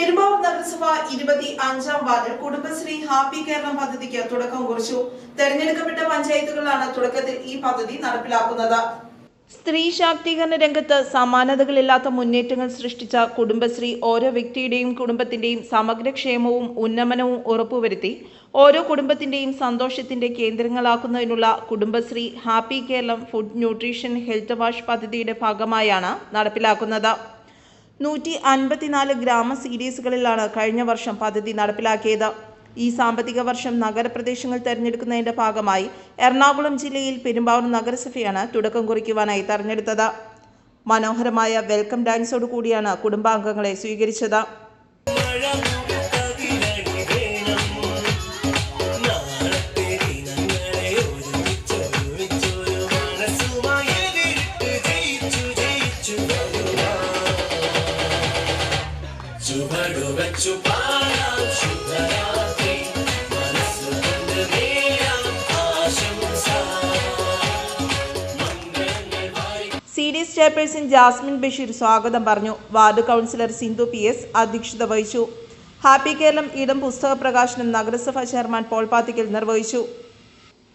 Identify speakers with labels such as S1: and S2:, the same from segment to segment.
S1: പെരുമ്പാവൂർ നഗരസഭ ഇരുപത്തി അഞ്ചാം വാർഡിൽ കുടുംബശ്രീ ഹാപ്പി കേരളം പദ്ധതിക്ക് തുടക്കം കുറിച്ചു. തെരഞ്ഞെടുക്കപ്പെട്ട പഞ്ചായത്തുകളാണ് തുടക്കത്തിൽ ഈ പദ്ധതി നടപ്പിലാക്കുന്നത്. സ്ത്രീ ശാക്തീകരണ രംഗത്ത് സമാനതകളില്ലാത്ത മുന്നേറ്റങ്ങൾ സൃഷ്ടിച്ച കുടുംബശ്രീ ഓരോ വ്യക്തിയുടെയും കുടുംബത്തിന്റെയും സമഗ്രക്ഷേമവും ഉന്നമനവും ഉറപ്പുവരുത്തി ഓരോ കുടുംബത്തിന്റെയും സന്തോഷത്തിന്റെ കേന്ദ്രങ്ങളാക്കുന്നതിനുള്ള Kudumbashree happy Keralam food nutrition health wash പദ്ധതിയുടെ ഭാഗമായാണ് നടപ്പിലാക്കുന്നത്. നൂറ്റി അൻപത്തിനാല് ഗ്രാമ സീരീസുകളിലാണ് കഴിഞ്ഞ വർഷം പദ്ധതി നടപ്പിലാക്കിയത്. ഈ സാമ്പത്തിക വർഷം നഗരപ്രദേശങ്ങൾ തെരഞ്ഞെടുക്കുന്നതിന്റെ ഭാഗമായി എറണാകുളം ജില്ലയിൽ പെരുമ്പാവൂർ നഗരസഭയാണ് തുടക്കം കുറിക്കുവാനായി തെരഞ്ഞെടുത്തത്. മനോഹരമായ വെൽക്കം ഡാൻസോടു കൂടിയാണ് കുടുംബാംഗങ്ങളെ സ്വീകരിച്ചത്. C D chairperson Jasmin Basheer സ്വാഗതം പറഞ്ഞു. Ward councillor Sindhu P S അധ്യക്ഷത വഹിച്ചു. ഹാപ്പി കേരളം ഇടം പുസ്തക പ്രകാശനം നഗരസഭാ ചെയർമാൻ പോൾ പാത്തിക്കൽ നിർവഹിച്ചു.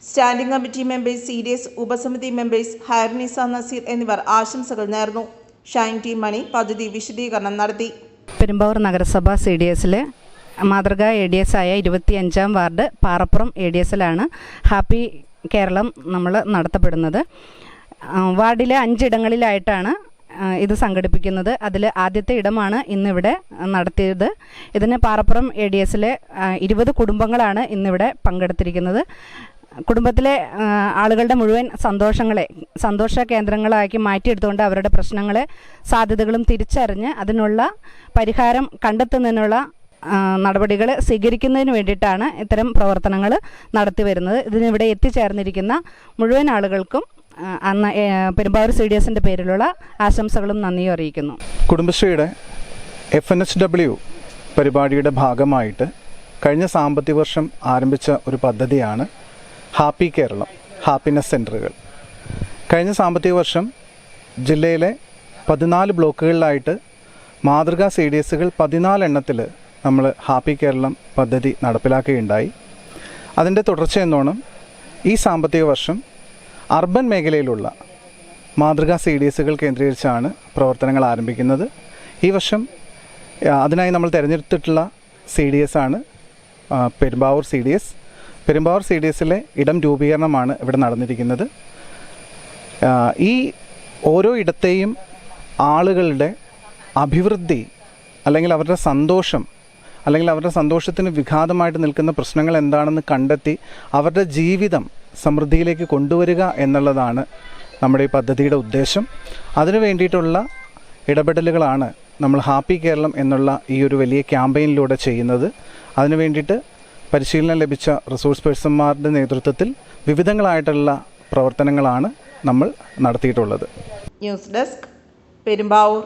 S1: Standing committee members C D S ഉപസമിതി മെമ്പേഴ്സ് ഹയർനിസ നസീർ എന്നിവർ ആശംസകൾ നേർന്നു. ഷൈൻ ടി മണി പദ്ധതി വിശദീകരണം നടത്തി.
S2: പെരുമ്പാവൂർ നഗരസഭ സി ഡി എസിലെ മാതൃകാ എ ഡി എസ് ആയ ഇരുപത്തിയഞ്ചാം വാർഡ് പാറപ്പുറം എ ഡി എസിലാണ് ഹാപ്പി കേരളം നമ്മൾ നടത്തപ്പെടുന്നത്. വാർഡിലെ അഞ്ചിടങ്ങളിലായിട്ടാണ് ഇത് സംഘടിപ്പിക്കുന്നത്. അതിൽ ആദ്യത്തെ ഇടമാണ് ഇന്നിവിടെ നടത്തിയത്. ഇതിന് പാറപ്പുറം എ ഡി എസിലെ ഇരുപത് കുടുംബങ്ങളാണ് ഇന്നിവിടെ പങ്കെടുത്തിരിക്കുന്നത്. കുടുംബത്തിലെ ആളുകളുടെ മുഴുവൻ സന്തോഷങ്ങളെ സന്തോഷ കേന്ദ്രങ്ങളാക്കി മാറ്റിയെടുത്തുകൊണ്ട് അവരുടെ പ്രശ്നങ്ങളെ സാധ്യതകളും തിരിച്ചറിഞ്ഞ് അതിനുള്ള പരിഹാരം കണ്ടെത്തുന്നതിനുള്ള നടപടികൾ സ്വീകരിക്കുന്നതിന് വേണ്ടിയിട്ടാണ് ഇത്തരം പ്രവർത്തനങ്ങൾ നടത്തി വരുന്നത്. ഇതിനിവിടെ എത്തിച്ചേർന്നിരിക്കുന്ന മുഴുവൻ ആളുകൾക്കും അന്ന് പെരുമ്പാവൂർ സി ഡി എസിന്റെ പേരിലുള്ള ആശംസകളും നന്ദിയും അറിയിക്കുന്നു.
S3: കുടുംബശ്രീയുടെ എഫ് എൻ എസ് ഡബ്ല്യു പരിപാടിയുടെ ഭാഗമായിട്ട് കഴിഞ്ഞ സാമ്പത്തിക വർഷം ആരംഭിച്ച ഒരു പദ്ധതിയാണ് ഹാപ്പി കേരളം ഹാപ്പിനെസ് സെന്ററുകൾ കഴിഞ്ഞ സാമ്പത്തിക വർഷം ജില്ലയിലെ പതിനാല് ബ്ലോക്കുകളിലായിട്ട് മാതൃകാ സി ഡി എസുകൾ പതിനാലെണ്ണത്തിൽ നമ്മൾ ഹാപ്പി കേരളം പദ്ധതി നടപ്പിലാക്കുകയുണ്ടായി. അതിന്റെ തുടർച്ചയെന്നോണം ഈ സാമ്പത്തിക വർഷം അർബൻ മേഖലയിലുള്ള മാതൃകാ സി ഡി എസുകൾ കേന്ദ്രീകരിച്ചാണ് പ്രവർത്തനങ്ങൾ ആരംഭിക്കുന്നത്. ഈ വർഷം അതിനായി നമ്മൾ തിരഞ്ഞെടുത്തിട്ടുള്ള സി ഡി എസ് ആണ് Perumbavoor C D S Perumbavoor C D എസിലെ ഇടം രൂപീകരണമാണ് ഇവിടെ നടന്നിരിക്കുന്നത്. ഈ ഓരോ ഇടത്തെയും ആളുകളുടെ അഭിവൃദ്ധി അല്ലെങ്കിൽ അവരുടെ സന്തോഷം അല്ലെങ്കിൽ അവരുടെ സന്തോഷത്തിന് വിഘാതമായിട്ട് നിൽക്കുന്ന പ്രശ്നങ്ങൾ എന്താണെന്ന് കണ്ടെത്തി അവരുടെ ജീവിതം സമൃദ്ധിയിലേക്ക് കൊണ്ടുവരിക എന്നുള്ളതാണ് നമ്മുടെ ഈ പദ്ധതിയുടെ ഉദ്ദേശം. അതിനു വേണ്ടിയിട്ടുള്ള ഇടപെടലുകളാണ് നമ്മൾ ഹാപ്പി കേരളം എന്നുള്ള ഈ ഒരു വലിയ ക്യാമ്പയിനിലൂടെ ചെയ്യുന്നത്. അതിനു വേണ്ടിയിട്ട് പരിശീലനം ലഭിച്ച റിസോഴ്സ് പേഴ്സന്മാരുടെ നേതൃത്വത്തിൽ വിവിധങ്ങളായിട്ടുള്ള പ്രവർത്തനങ്ങളാണ് നമ്മൾ നടത്തിയിട്ടുള്ളത്.
S1: News desk Perumbavoor